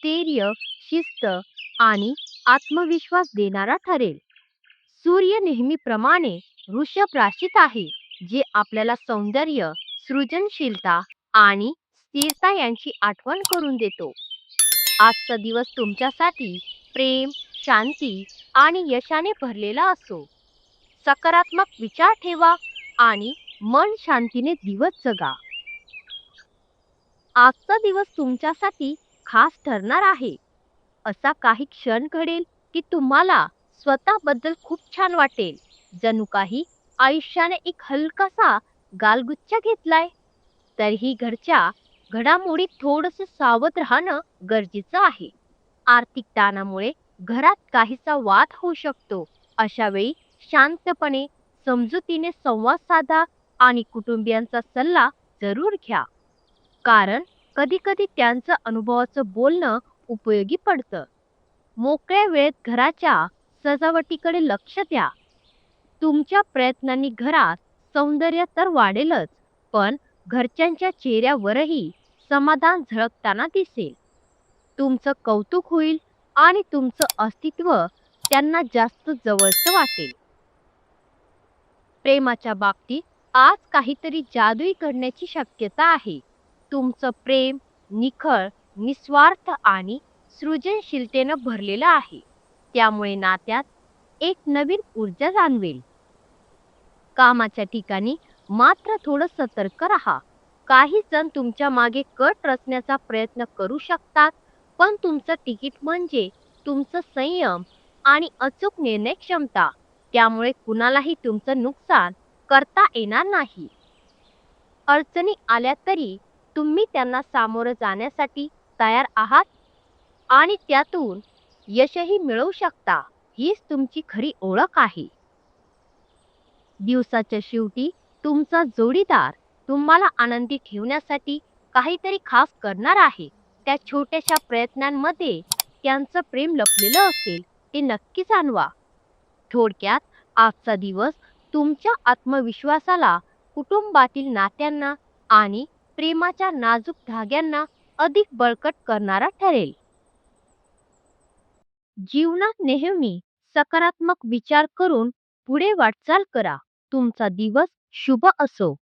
स्थैर्य शिस्त आणि आत्मविश्वास देणारा ठरेल. सूर्य नेहमीप्रमाणे वृषभ राशीत आहे जे आपल्याला सौंदर्य सृजनशीलता आणि स्थिरता यांची आठवण करून देतो. आजचा दिवस तुमच्यासाठी प्रेम शांती आणि यशाने भरलेला असो. सकारात्मक विचार ठेवा आणि मन शांतीने दिवस जगा. आजचा दिवस तुमच्यासाठी खास ठरणार आहे. असा काही क्षण घडेल की तुम्हाला स्वतःबद्दल खूप छान वाटेल. जणू काही आयुष्याने एक हलकासा गालगुच्छ घेतलाय. तरीही घरच्या घडामोडीत थोडस सावध राहणं गरजेचं आहे. आर्थिक ताणामुळे घरात काहीसा वाद होऊ शकतो. अशा वेळी शांतपणे समजुतीने संवाद साधा आणि कुटुंबियांचा सल्ला जरूर घ्या. कारण कधी कधी त्यांचं अनुभवाचं बोलणं उपयोगी पडतं. मोकळ्या वेळेत घराच्या सजावटीकडे लक्ष द्या. तुमच्या प्रयत्नांनी घरात सौंदर्य तर वाढेलच पण घरच्यांच्या चेहऱ्यावरही समाधान झळकताना दिसेल. तुमचं कौतुक होईल आणि तुमचं अस्तित्व त्यांना जास्त जवळचं वाटेल. प्रेमाच्या बाबतीत आज काहीतरी जादुई घडण्याची शक्यता आहे. तुमचं प्रेम निखळ निस्वार्थ आणि सृजनशीलतेनं भरलेलं आहे. त्यामुळे नात्यात एक नवीन ऊर्जा जाणवेल. कामाच्या ठिकाणी मात्र थोडं सतर्क राहा. काही जण तुमच्या मागे कट रचण्याचा प्रयत्न करू शकतात पण तुमचं तिकीट म्हणजे तुमचं संयम आणि अचूक निर्णय क्षमता. त्यामुळे कुणालाही तुमचं नुकसान करता येणार नाही. अडचणी आल्या तरी तुम्ही त्यांना सामोरं जाण्यासाठी तयार आहात? आणि त्यातून यशही मिळवू शकता हीच तुमची खरी ओळख आहे. दिवसाच्या शेवटी तुमचा जोडीदार तुम्हाला आनंदी ठेवण्यासाठी काहीतरी खास करणार आहे. त्या छोट्याशा प्रयत्नांमध्ये त्यांचं प्रेम लपलेलं असेल ते नक्की जाणवा. थोडक्यात आजचा दिवस तुमच्या आत्मविश्वासाला कुटुंबातील नात्यांना आणि प्रेमाच्या नाजूक धाग्यांना अधिक बळकट करणारा ठरेल. जीवनात नेहमी सकारात्मक विचार करून पुढे वाटचाल करा. तुमचा दिवस शुभ असो.